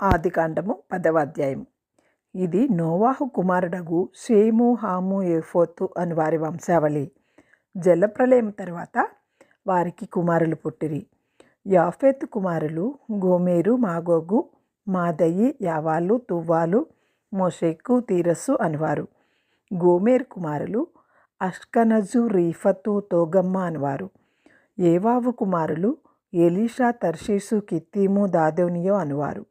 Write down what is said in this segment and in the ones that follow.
ఆదికాండము పదవ అధ్యాయం ఇది నోవాహు కుమారుడగు షేము హాము ఏఫోతు అని వారి వంశావళి. జలప్రలయం తర్వాత వారికి కుమారులు పుట్టిరి. యాఫెత్ కుమారులు గోమేరు మాగోగు మాదయి యావాలు తువ్వాలు మోషేకు తీరస్సు అనివారు గోమేర్ కుమారులు అష్కనజు రీఫతు తోగమ్మ అనివారు ఏవావు కుమారులు ఎలీషా తర్షీసు కిత్తీము దాదోనియో అనివారు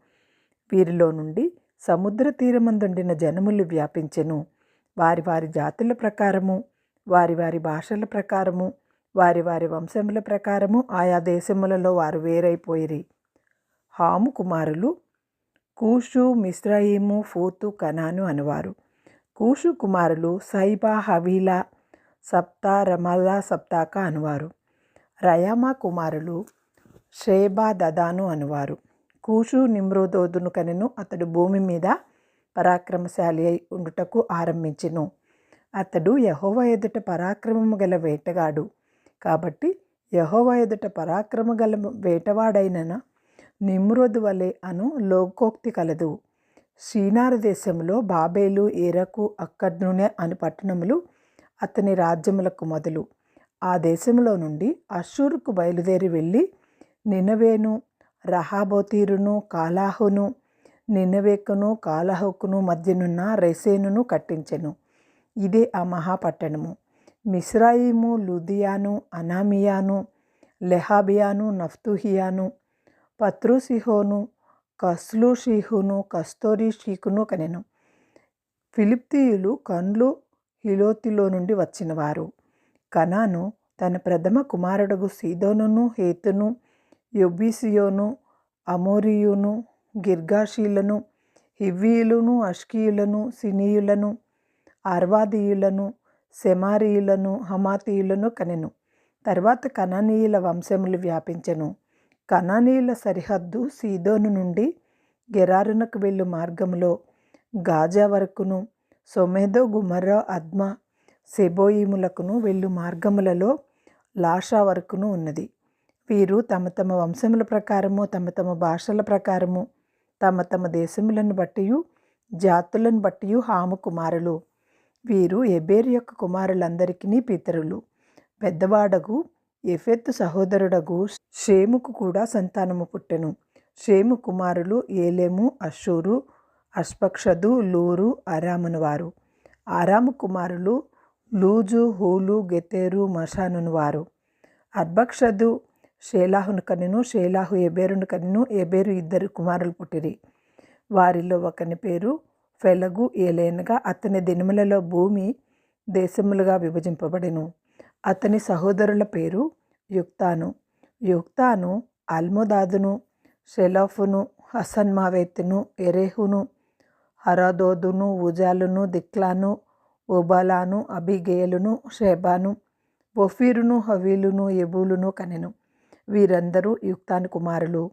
వీరిలో నుండి సముద్ర తీరమందుండిన జనములు వ్యాపించెను. వారి వారి జాతుల ప్రకారము వారి వారి భాషల ప్రకారము వారి వారి వంశముల ప్రకారము ఆయా దేశములలో వారు వేరైపోయిరి. హాము కుమారులు కూషు మిశ్రయిము ఫూతు కనాను అనువారు. కూషు కుమారులు సైబా హవీలా సప్తా రమల్లా సప్తాక అనువారు. రయామా కుమారులు షేబా దదాను అనువారు. కూషు నిమ్రోదోదును కనెను అతడు భూమి మీద పరాక్రమశాలి అయి ఉండుటకు ఆరంభించెను. అతడు యహోవ ఎదుట పరాక్రమము గల వేటగాడు. కాబట్టి యహోవ ఎదుట పరాక్రమ గల వేటవాడైన నిమ్రోదు వలె అను లోకోక్తి కలదు. శ్రీనారు దేశంలో బాబేలు ఏరకు అక్కడ్నునే అని పట్టణములు అతని రాజ్యములకు మొదలు. ఆ దేశంలో నుండి అషూరుకు బయలుదేరి వెళ్ళి నినవేను రహాబోతీరును కాలాహును నినవేకును కాలాహుకును మధ్యనున్న రెసేనును కట్టించెను. ఇదే ఆ మహాపట్టణము. మిస్రాయిము లుదియాను అనామియాను లెహాబియాను నఫ్తుహియాను పత్రుసిహోను కస్లుషిహును కస్తోరి షీకును కనెను. ఫిలిప్తీయులు కండ్లు హిలోతిలో నుండి వచ్చినవారు. కనాను తన ప్రథమ కుమారుడుగు సీదోనును హేతును యొబ్బిసియోను అమోరియును గిర్గాషీలను హివ్వీయులను అష్కీయులను సినీయులను అర్వాదీయులను సెమారీయులను హమాతీయులను కనెను. తర్వాత కనానీయుల వంశములు వ్యాపించెను. కనానీయుల సరిహద్దు సీదోను నుండి గెరారునకు వెళ్ళు మార్గములో గాజా వరకును సొమేదో గుమర్రా అద్మ సెబోయిములకును వెళ్ళు మార్గములలో లాషా వరకును ఉన్నది. వీరు తమ తమ వంశముల ప్రకారము తమ తమ భాషల ప్రకారము తమ తమ దేశములను బట్టి జాతులను బట్టి హాము కుమారులు. వీరు ఎబేరు యొక్క కుమారులందరికీ పితరులు. పెద్దవాడగు ఎఫెత్తు సహోదరుడగు షేముకు కూడా సంతానము పుట్టెను. షేము కుమారులు ఏలేము అషూరు అష్పక్షదు లూరు అరామును వారు. ఆరాము కుమారులు లూజు హూలు గెతేరు మషానును వారు. అర్బక్షదు షేలాహును కనెను షేలాహు ఎబేరును కనెను ఎబేరు ఇద్దరు కుమారులు పుట్టిరి. వారిలో ఒకని పేరు ఫెలగు ఏలైనగా అతని దినములలో భూమి దేశములుగా విభజింపబడెను. అతని సహోదరుల పేరు యుక్తాను. యుక్తాను అల్మోదాదును షెలాఫును హసన్మావేత్తును ఎరేహును హరాదోదును ఉజాలును దిక్లాను ఓబాలాను అబిగేలును షేబాను బొఫీరును హవీలును ఎబూలును కనెను వీరందరూ యుక్తాను కుమారులు.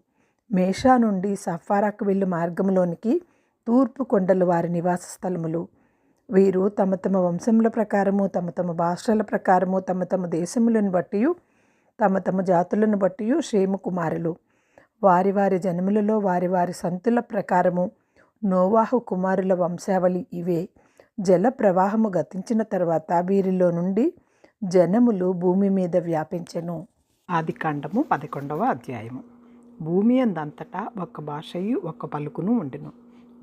మేషా నుండి సఫారాకు వెళ్ళు మార్గంలోనికి తూర్పు కొండలు వారి నివాస స్థలములు. వీరు తమ తమ వంశముల ప్రకారము తమ తమ భాషల ప్రకారము తమ తమ దేశములను బట్టి తమ తమ జాతులను బట్టి క్షేమ కుమారులు. వారి వారి జనములలో వారి వారి సంతుల ప్రకారము నోవాహు కుమారుల వంశావళి ఇవే. జల ప్రవాహము గతించిన తర్వాత వీరిలో నుండి జనములు భూమి మీద వ్యాపించెను. ఆది కాండము పదకొండవ అధ్యాయము. భూమి అందంతటా ఒక భాషయు ఒక పలుకును ఉండెను.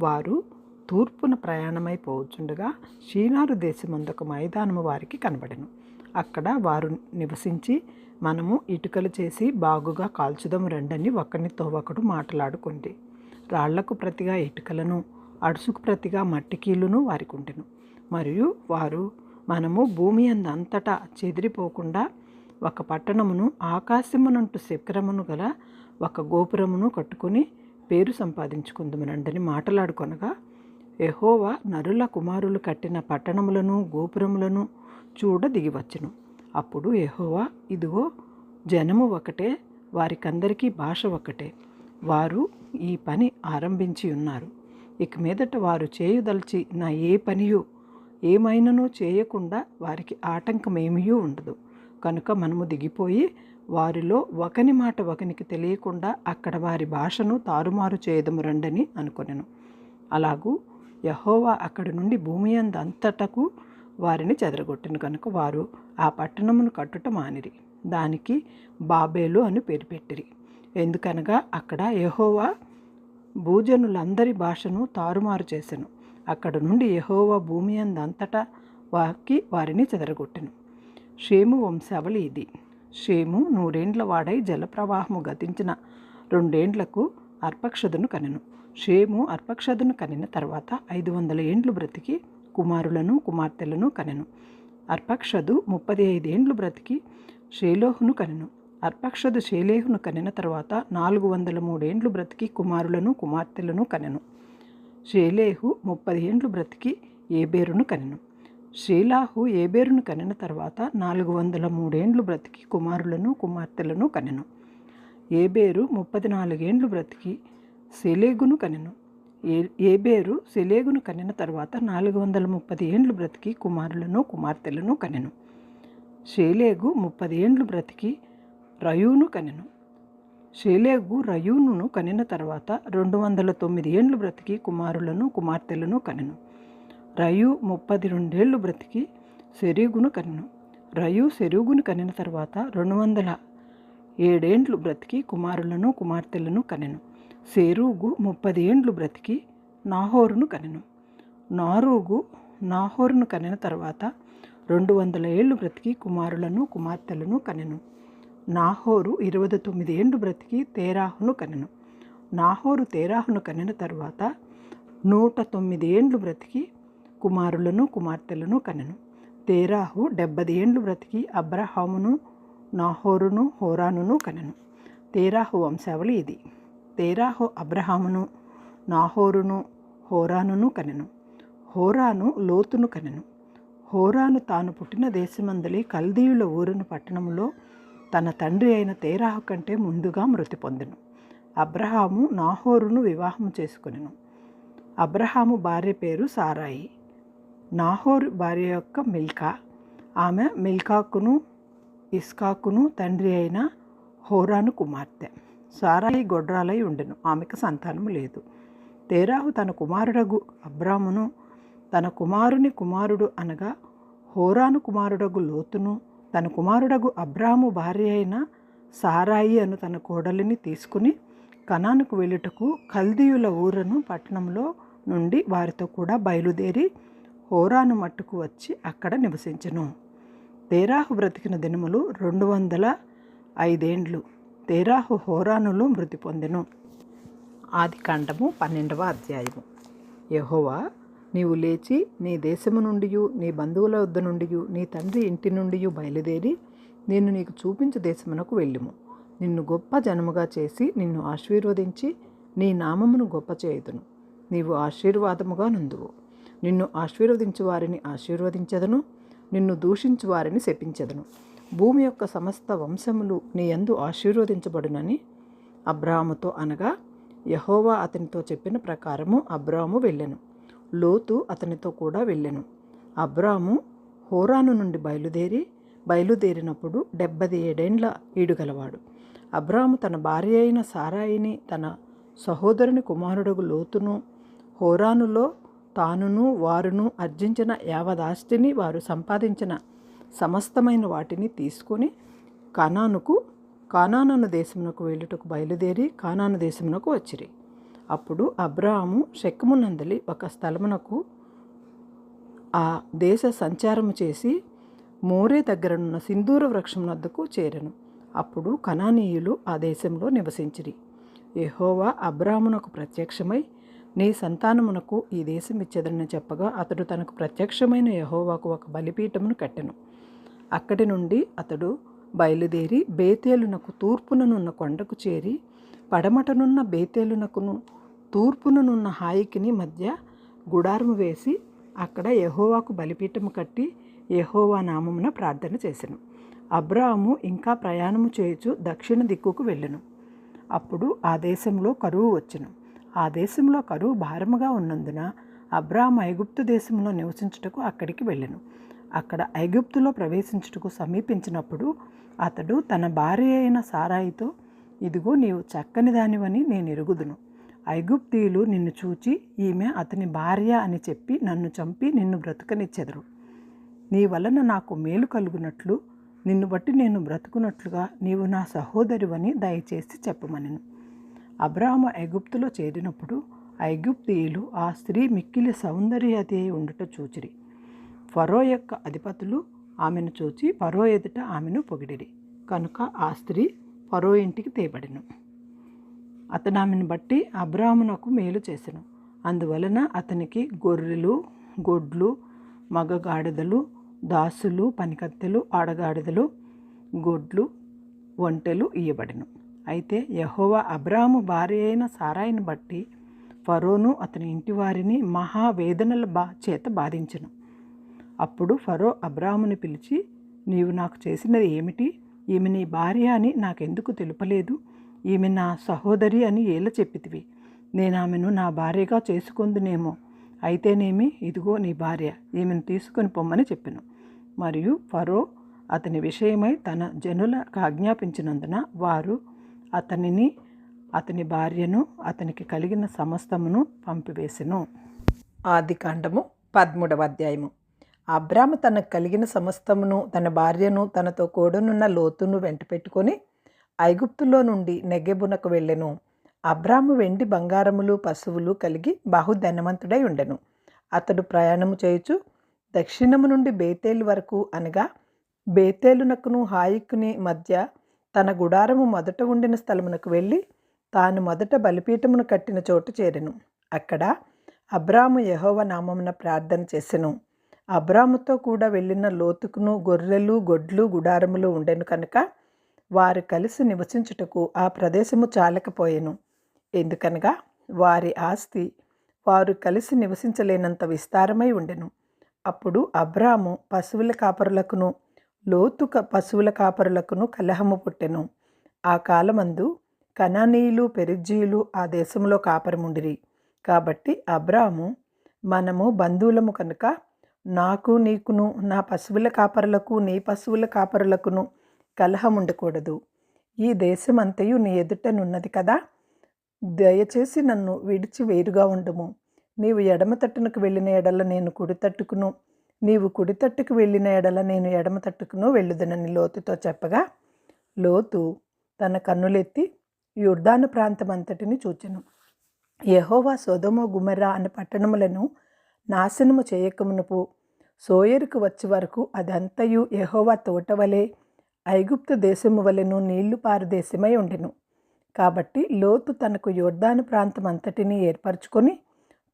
వారు తూర్పున ప్రయాణమై పోవచ్చుండగా షీనారు దేశమందొక మైదానము వారికి కనబడెను. అక్కడ వారు నివసించి మనము ఇటుకలు చేసి బాగుగా కాల్చుదాం రండని ఒకరినితో ఒకడు మాట్లాడుకుంది రాళ్ళకు ప్రతిగా ఇటుకలను అడుసుకు ప్రతిగా మట్టికీలును వారికి ఉండెను. మరియు వారు మనము భూమి అందంతటా చెదిరిపోకుండా ఒక పట్టణమును ఆకాశమునంటు శిఖరమును గల ఒక గోపురమును కట్టుకుని పేరు సంపాదించుకుందుమనండని మాట్లాడుకొనగా ఎహోవా నరుల కుమారులు కట్టిన పట్టణములను గోపురములను చూడ దిగివచ్చును. అప్పుడు ఎహోవా ఇదిగో జనము ఒకటే వారికందరికీ భాష ఒకటే. వారు ఈ పని ఆరంభించి ఉన్నారు. ఇక మీదట వారు చేయుదలిచి నా ఏ పనియో ఏమైనానో చేయకుండా వారికి ఆటంకమేమీ ఉండదు. కనుక మనము దిగిపోయి వారిలో ఒకని మాట ఒకనికి తెలియకుండా అక్కడ వారి భాషను తారుమారు చేయదము రండని అనుకొనెను. అలాగూ యహోవా అక్కడి నుండి భూమి అంతటకు వారిని చెదరగొట్టను కనుక వారు ఆ పట్టణమును కట్టుట మానిరి. దానికి బాబేలు అని పేరు పెట్టిరి. ఎందుకనగా అక్కడ యహోవా భూజనులందరి భాషను తారుమారు చేశాను అక్కడ నుండి యహోవా భూమి అందంతటా వాకి వారిని చెదరగొట్టెను. షేము వంశావళి ఇది. షేము నూరేండ్ల వాడై జలప్రవాహము గతించిన రెండేండ్లకు అర్పక్షదును కనెను. షేము అర్పక్షదును కనిన తర్వాత ఐదు వందల ఏండ్లు బ్రతికి కుమారులను కుమార్తెలను కనెను. అర్పక్షదు ముప్పది ఐదేండ్లు బ్రతికి షేలోహును కనెను. అర్పక్షదు షేలేహును కనిన తర్వాత నాలుగు వందల మూడేండ్లు బ్రతికి కుమారులను కుమార్తెలను కనెను. షేలేహు ముప్పది ఏండ్లు బ్రతికి ఏబేరును కనెను. షీలాహు ఏబేరును కనిన తర్వాత నాలుగు వందల మూడేండ్లు బ్రతికి కుమారులను కుమార్తెలను కనెను. ఏబేరు ముప్పది నాలుగేండ్లు బ్రతికి సెలేగును కనెను. ఏ ఏబేరు సెలేగును కనిన తర్వాత నాలుగు వందల ముప్పది ఏండ్లు బ్రతికి కుమారులను కుమార్తెలను కనెను. షేలేగు ముప్పది ఏండ్లు బ్రతికి రయూను కనెను. షేలేగు రయూనును కనిన తర్వాత రెండు వందల తొమ్మిది ఏండ్లు బ్రతికి కుమారులను కుమార్తెలను కనెను. రయు ముప్పది రెండేళ్ళు బ్రతికి సెరీగును కనెను రయు సెరుగును కనిన తర్వాత రెండు వందల ఏడేండ్లు బ్రతికి కుమారులను కుమార్తెలను కనెను సెరూగు ముప్పది ఏండ్లు బ్రతికి నాహోరును కనెను నారూగు నాహోరును కనిన తర్వాత రెండు వందల ఏళ్ళు బ్రతికి కుమారులను కుమార్తెలను కనెను నాహోరు ఇరవై తొమ్మిది ఏండ్లు బ్రతికి తేరాహును కనెను నాహోరు తేరాహును కనిన తర్వాత నూట తొమ్మిది ఏండ్లు బ్రతికి కుమారులను కుమార్తెలను కనెను. తేరాహు డెబ్బది ఏండ్లు బ్రతికి అబ్రహామును నాహోరును హోరానును కనెను. తేరాహు వంశావళి ఇది. తేరాహు అబ్రహామును నాహోరును హోరానును కనెను. హోరాను లోతును కనెను. హోరాను తాను పుట్టిన దేశమందలి కల్దీయుల ఊరును పట్టణంలో తన తండ్రి అయిన తేరాహు కంటే ముందుగా మృతి పొందెను. అబ్రహాము నాహోరును వివాహం చేసుకొనెను. అబ్రహాము భార్య పేరు సారాయి. నాహోర్ భార్య యొక్క మిల్కా. ఆమె మిల్కాకును ఇస్కాకును తండ్రి అయిన హోరాను కుమార్తె. సారాయి గొడ్రాలై ఉండెను. ఆమెకు సంతానము లేదు. తేరాహు తన కుమారుడగు అబ్రామును తన కుమారుని కుమారుడు అనగా హోరాను కుమారుడగు లోతును తన కుమారుడగు అబ్రాము భార్య అయిన సారాయి అను తన కోడలిని తీసుకుని కనానుకు వెళ్ళుటకు కల్దీయుల ఊరను పట్టణంలో నుండి వారితో కూడా బయలుదేరి హోరాను మట్టుకు వచ్చి అక్కడ నివసించెను. తేరాహు బ్రతికిన దినములు రెండు వందల ఐదేండ్లు. తేరాహు హోరానులో మృతి పొందెను. ఆది కాండము పన్నెండవ అధ్యాయము. యహోవా నీవు లేచి నీ దేశము నుండి నీ బంధువుల వద్ద నుండి నీ తండ్రి ఇంటి నుండి బయలుదేరి నేను నీకు చూపించు దేశమునకు వెళ్ళుము. నిన్ను గొప్ప జనముగా చేసి నిన్ను ఆశీర్వదించి నీ నామమును గొప్ప చేయుదును. నీవు ఆశీర్వాదముగా నుందువు నిన్ను ఆశీర్వదించు వారిని ఆశీర్వదించదను నిన్ను దూషించు వారిని శపించదను. భూమి యొక్క సమస్త వంశములు నీ యందు ఆశీర్వదించబడునని అబ్రాముతో అనగా యహోవా అతనితో చెప్పిన ప్రకారము అబ్రాము వెళ్ళెను. లోతు అతనితో కూడా వెళ్ళెను. అబ్రాము హోరాను నుండి బయలుదేరి బయలుదేరినప్పుడు డెబ్బది ఏడేండ్ల ఈడుగలవాడు. అబ్రాము తన భార్య అయిన సారాయిని తన సహోదరుని కుమారుడుగు లోతును హోరానులో తానును వారును అర్జించిన యావదాస్తిని వారు సంపాదించిన సమస్తమైన వాటిని తీసుకొని కనానుకు కానాను దేశమునకు వెళ్ళుటకు బయలుదేరి కానాను దేశమునకు వచ్చిరి. అప్పుడు అబ్రాహాము శక్మునందలి ఒక స్థలమునకు ఆ దేశ సంచారము చేసి మోరే దగ్గరనున్న సింధూర వృక్షం వద్దకు అప్పుడు కనానీయులు ఆ దేశంలో నివసించిరి. యహోవా అబ్రాహ్మునకు ప్రత్యక్షమై నీ సంతానమునకు ఈ దేశం ఇచ్చేదని చెప్పగా అతడు తనకు ప్రత్యక్షమైన యహోవాకు ఒక బలిపీఠమును కట్టెను. అక్కడి నుండి అతడు బయలుదేరి బేతేలునకు తూర్పుననున్న కొండకు చేరి పడమటనున్న బేతేలునకును తూర్పుననున్న హాయికిని మధ్య గుడారము వేసి అక్కడ యహోవాకు బలిపీఠము కట్టి యహోవా నామమున ప్రార్థన చేసెను. అబ్రాహము ఇంకా ప్రయాణము చేయుచు దక్షిణ దిక్కుకు వెళ్ళెను. అప్పుడు ఆ దేశంలో కరువు వచ్చెను. ఆ దేశంలో కరువు భారముగా ఉన్నందున అబ్రాహం ఐగుప్తు దేశంలో నివసించుటకు అక్కడికి వెళ్ళెను. అక్కడ ఐగుప్తులో ప్రవేశించుటకు సమీపించినప్పుడు అతడు తన భార్య అయిన సారాయితో ఇదిగో నీవు చక్కని దానివని నేను ఎరుగుదును. ఐగుప్తీయులు నిన్ను చూచి ఈమె అతని భార్య అని చెప్పి నన్ను చంపి నిన్ను బ్రతుకనిచ్చెదరు. నీ వలన నాకు మేలు కలుగునట్లు నిన్ను బట్టి నేను బ్రతుకున్నట్లుగా నీవు నా సహోదరివని దయచేసి చెప్పమనెను. అబ్రాహము ఐగుప్తులో చేరినప్పుడు ఐగుప్తీయులు ఆ స్త్రీ మిక్కిలి సౌందర్యతి ఉండుట చూచిరి. ఫరో యొక్క అధిపతులు ఆమెను చూచి ఫరో ఎదుట ఆమెను పొగిడిరి. కనుక ఆ స్త్రీ ఫరో ఇంటికి తేబడిను. అతను ఆమెను బట్టి అబ్రాహ్మునకు మేలు చేసెను. అందువలన అతనికి గొర్రెలు గొడ్లు మగగాడిదలు దాసులు పనికత్తెలు ఆడగాడిదలు గొడ్లు ఒంటెలు ఇయ్యబడిను. అయితే యహోవా అబ్రాహము భార్య అయిన సారాయిని బట్టి ఫరోను అతని ఇంటి వారిని మహావేదనల బా చేత బాధించను. అప్పుడు ఫరో అబ్రాహముని పిలిచి నీవు నాకు చేసినది ఏమిటి? ఈమె నీ భార్య అని నాకెందుకు తెలుపలేదు? ఈమె నా సహోదరి అని ఏల చెప్పితివి? నేను ఆమెను నా భార్యగా చేసుకుందునేమో. అయితేనేమి ఇదిగో నీ భార్య ఈమెను తీసుకొని పొమ్మని చెప్పాను. మరియు ఫరో అతని విషయమై తన జనులకు ఆజ్ఞాపించినందున వారు అతనిని అతని భార్యను అతనికి కలిగిన సమస్తమును పంపివేసెను. ఆది కాండము పదమూడవ అధ్యాయము. అబ్రాము తనకు కలిగిన సమస్తమును తన భార్యను తనతో కూడనున్న లోతును వెంట పెట్టుకొని ఐగుప్తులో నుండి నెగెబునకు వెళ్ళెను. అబ్రాము వెండి బంగారములు పశువులు కలిగి బహుధనవంతుడై ఉండెను. అతడు ప్రయాణము చేయుచు దక్షిణము నుండి బేతేలు వరకు అనగా బేతేలునకును హాయికుని మధ్య తన గుడారము మొదట ఉండిన స్థలమునకు వెళ్ళి తాను మొదట బలిపీఠమును కట్టిన చోటు చేరెను. అక్కడ అబ్రాము యహోవ నామమున ప్రార్థన చేసెను. అబ్రాముతో కూడా వెళ్ళిన లోతుకును గొర్రెలు గొడ్లు గుడారములు ఉండెను కనుక వారు కలిసి నివసించుటకు ఆ ప్రదేశము చాలకపోయెను. ఎందుకనగా వారి ఆస్తి వారు కలిసి నివసించలేనంత విస్తారమై ఉండెను. అప్పుడు అబ్రాము పశువుల కాపరులకును లోతు పశువుల కాపరులకును కలహము పుట్టెను. ఆ కాలమందు కనానీయులు పెరిజ్జీయులు ఆ దేశంలో కాపరముండిరి. కాబట్టి అబ్రాము మనము బంధువులము కనుక నాకు నీకును నా పశువుల కాపరులకు నీ పశువుల కాపరులకును కలహం ఉండకూడదు ఈ దేశమంతయు నీ ఎదుటనున్నది కదా దయచేసి నన్ను విడిచి వేరుగా ఉండము. నీవు ఎడమ తట్టునకు వెళ్ళిన ఎడల నేను కుడి తట్టుకును. నీవు కుడి తట్టుకు వెళ్ళిన ఎడల నేను ఎడమ తట్టుకును వెళ్ళుదనని లోతుతో చెప్పగా లోతు తన కన్నులెత్తి యుర్ధాను ప్రాంతం అంతటిని చూచెను. యహోవా సోదమో గుమెరా అనే పట్టణములను నాశనము చేయకమునుపు సోయరుకు వచ్చే వరకు అదంతయు యహోవా తోటవలే ఐగుప్తు దేశము వలెను నీళ్ళు పారుదేశమై ఉండెను. కాబట్టి లోతు తనకు యోర్దాను ప్రాంతం అంతటిని ఏర్పరచుకొని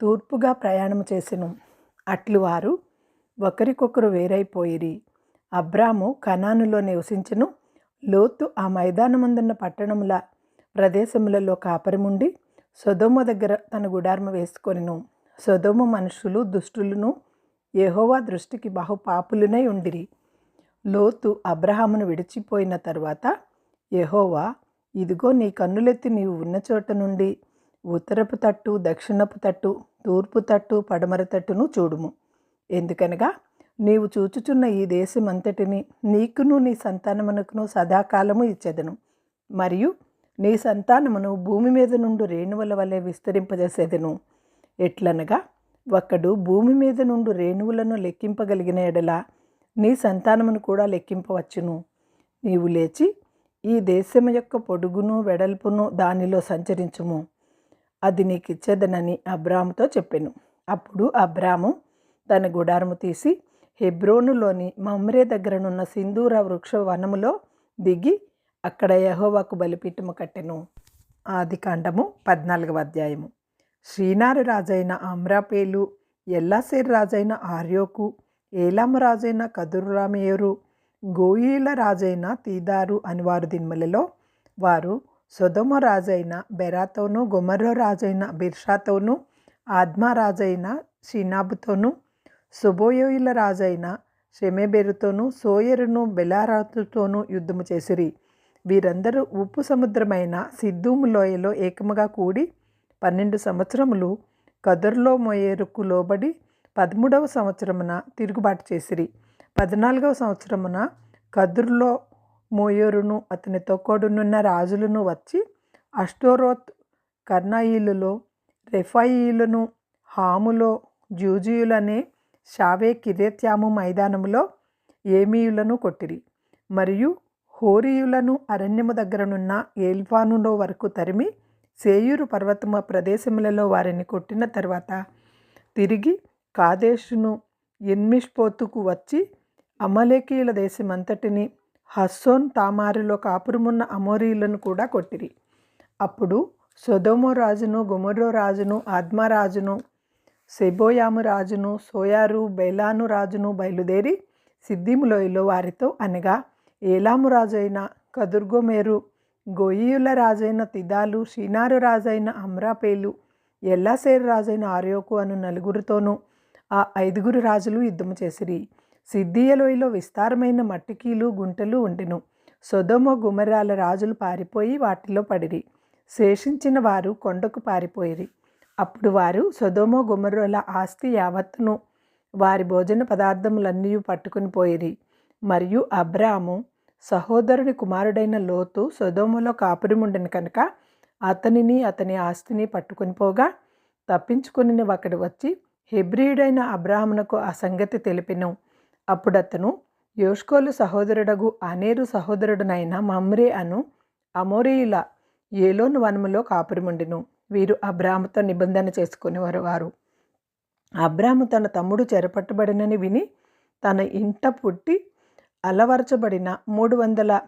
తూర్పుగా ప్రయాణం చేసెను. అట్లు వారు ఒకరికొకరు వేరైపోయిరి. అబ్రాము కనానులో నివసించను. లోతు ఆ మైదానముందున్న పట్టణముల ప్రదేశములలో కాపరిముండి సొదోమ దగ్గర తన గుడారము వేసుకొనిను. సొదోమ మనుషులు దుష్టులను యెహోవా దృష్టికి బహు పాపులునై ఉండిరి. లోతు అబ్రహామును విడిచిపోయిన తర్వాత ఎహోవా ఇదిగో నీ కన్నులెత్తి నీవు ఉన్న చోట నుండి ఉత్తరపు తట్టు దక్షిణపు తట్టు తూర్పు తట్టు పడమర తట్టును చూడుము. ఎందుకనగా నీవు చూచుచున్న ఈ దేశమంతటిని నీకును నీ సంతానమునకును సదాకాలము ఇచ్చేదను. మరియు నీ సంతానమును భూమి మీద నుండి రేణువుల వలె విస్తరింపజేసేదను. ఎట్లనగా ఒక్కడు భూమి మీద నుండి రేణువులను లెక్కింపగలిగిన ఎడల నీ సంతానమును కూడా లెక్కింపవచ్చును. నీవు లేచి ఈ దేశం యొక్క పొడుగును వెడల్పును దానిలో సంచరించుము. అది నీకు ఇచ్చేదనని అబ్రాముతో చెప్పాను. అప్పుడు అబ్రాము తన గుడారము తీసి హెబ్రోనులోని మమ్రే దగ్గరనున్న సింధూర వృక్ష వనములో దిగి అక్కడ యహోవాకు బలిపీఠము కట్టెను. ఆది కాండము పద్నాలుగవ అధ్యాయము. శ్రీనారు రాజైన అమ్రాపేలు ఎల్లాసేర్ రాజైన ఆర్యోకు ఏలాము రాజైన కదురురామేయరు గోయిల రాజైన తీదారు అని వారు దిన్మలలో వారు సొదమ రాజైన బెరాతోను గొమర్రో రాజైన బిర్షాతోనూ ఆద్మా రాజైన షినాబుతోను సుబోయోయిల రాజైన షెమెబెరుతోను సోయరును బెలారాతుతోనూ యుద్ధము చేసిరి. వీరందరూ ఉప్పు సముద్రమైన సిద్ధూము లోయలో ఏకముగా కూడి పన్నెండు సంవత్సరములు కదర్లో మోయేరుకు లోబడి పదమూడవ సంవత్సరమున తిరుగుబాటు చేసిరి. పద్నాలుగవ సంవత్సరమున కదుర్లో మోయోరును అతనితో కూడునున్న రాజులను వచ్చి అష్టోరోత్ కర్నాయిలులో రెఫాయిలను హాములో జూజీయులనే షావే కిరేత్యాము మైదానములో ఏమీయులను కొట్టిరి. మరియు హోరీయులను అరణ్యము దగ్గరనున్న ఏల్ఫానులో వరకు తరిమి సేయూరు పర్వతమ ప్రదేశములలో వారిని కొట్టిన తర్వాత తిరిగి కాదేశును ఎన్మిష్పోతుకు వచ్చి అమలేకీయుల దేశమంతటిని హస్సోన్ తామారులో కాపురమున్న అమోరీయులను కూడా కొట్టిరి. అప్పుడు సొదోమో రాజును గుమరో రాజును ఆద్మరాజును సెబోయాము రాజును సోయారు బెలాను రాజును బయలుదేరి సిద్ధిములోయలో వారితో అనగా ఏలాము రాజైన కదుర్గోమేరు గొయ్యుల రాజైన తిదాలు షీనారు రాజైన అమ్రాపేలు ఎల్లాసేరు రాజైన ఆర్యోకు అను నలుగురితోనూ ఆ ఐదుగురు రాజులు యుద్ధము చేసిరి. సిద్ధియలోయలో విస్తారమైన మట్టికీలు గుంటలు ఉండెను. సొదమ గుమరాల రాజులు పారిపోయి వాటిలో పడిరి. శేషించిన వారు కొండకు పారిపోయిరి. అప్పుడు వారు సొదోమో గుమరుల ఆస్తి యావత్తును వారి భోజన పదార్థములన్నీ పట్టుకుని పోయిరి. మరియు అబ్రాము సహోదరుని కుమారుడైన లోతు సొదోములో కాపురముండని కనుక అతనిని అతని ఆస్తిని పట్టుకుని పోగా తప్పించుకుని ఒకడు వచ్చి హెబ్రియుడైన అబ్రాహ్మునకు ఆ సంగతి తెలిపిను. అప్పుడు అతను యోష్కోలు సహోదరుడగు అనేరు సహోదరుడునైన మమ్రే అను అమోరీయుల ఏలోను వనములో కాపురిముండెను. వీరు అబ్రాముతో నిబంధన చేసుకునేవారు వారు. అబ్రాము తన తమ్ముడు చెరపట్టబడినని విని తన ఇంట పుట్టి అలవరచబడిన మూడు వందల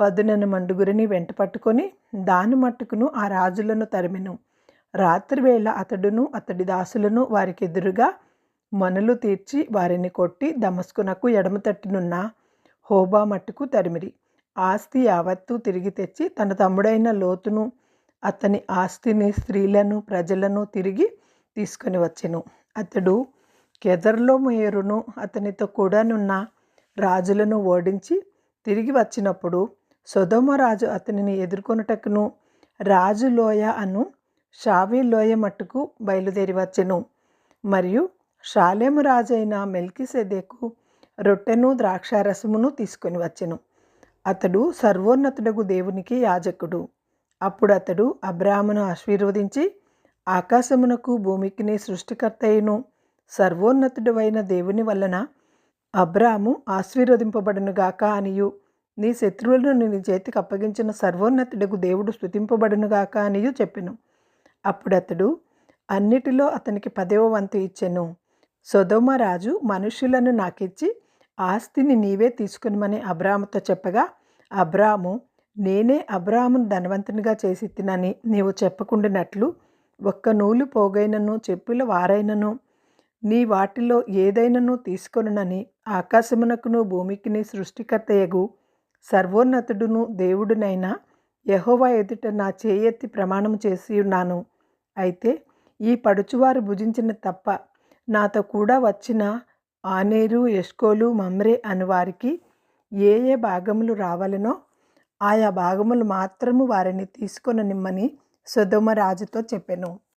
పదునను మండుగురిని వెంట పట్టుకొని దాని మట్టుకును ఆ రాజులను తరిమెను. రాత్రివేళ అతడును అతడి దాసులను వారికి ఎదురుగా మనులు తీర్చి వారిని కొట్టి దమస్కునకు ఎడమ తట్టునున్న హోబా మట్టుకు తరిమిరి. ఆస్తి యావత్తు తిరిగి తెచ్చి తన తమ్ముడైన లోతును అతని ఆస్తిని స్త్రీలను ప్రజలను తిరిగి తీసుకొని వచ్చెను. అతడు కెదర్లో మేరును అతనితో కూడానున్న రాజులను ఓడించి తిరిగి వచ్చినప్పుడు సొదమ రాజు అతనిని ఎదుర్కొనుటకును రాజు లోయ అను షావీ లోయ మట్టుకు బయలుదేరి వచ్చెను. మరియు షాలేము రాజైన మెల్కిసెదెకు రొట్టెను ద్రాక్షారసమును తీసుకొని వచ్చెను. అతడు సర్వోన్నతుడగు దేవునికి యాజకుడు. అప్పుడు అతడు అబ్రాహ్మను ఆశీర్వదించి ఆకాశమునకు భూమికిని సర్వోన్నతుడు అయిన దేవుని వలన అబ్రాము ఆశీర్వదింపబడునుగాక అనియు. నీ శత్రువులను నీ చేతికి అప్పగించిన సర్వోన్నతుడకు దేవుడు స్థుతింపబడునుగాక అనియు చెప్పెను. అప్పుడు అతడు అన్నిటిలో అతనికి పదవ వంతు ఇచ్చెను. సొదోమ రాజు మనుషులను నాకిచ్చి ఆస్తిని నీవే తీసుకునిమని అబ్రాముతో చెప్పగా అబ్రాము నేనే అబ్రాహ్మును ధనవంతునిగా చేసి తినని నీవు చెప్పకుండినట్లు ఒక్క నూలు పోగైనను చెప్పుల వారైనను. నీ వాటిలో ఏదైనను తీసుకొనునని ఆకాశమునకును భూమికిని సృష్టికర్తయగు సర్వోన్నతుడును దేవుడునైనా యహోవా ఎదుట నా చేయెత్తి ప్రమాణం చేసి ఉన్నాను అయితే ఈ పడుచువారు భుజించిన తప్ప నాతో కూడా వచ్చిన ఆనేరు ఎష్కోలు మమ్రే అను వారికి ఏ ఏ భాగములు రావాలనో ఆయా భాగములు మాత్రము వారిని తీసుకొననిమ్మని సుధమ రాజుతో చెప్పెను.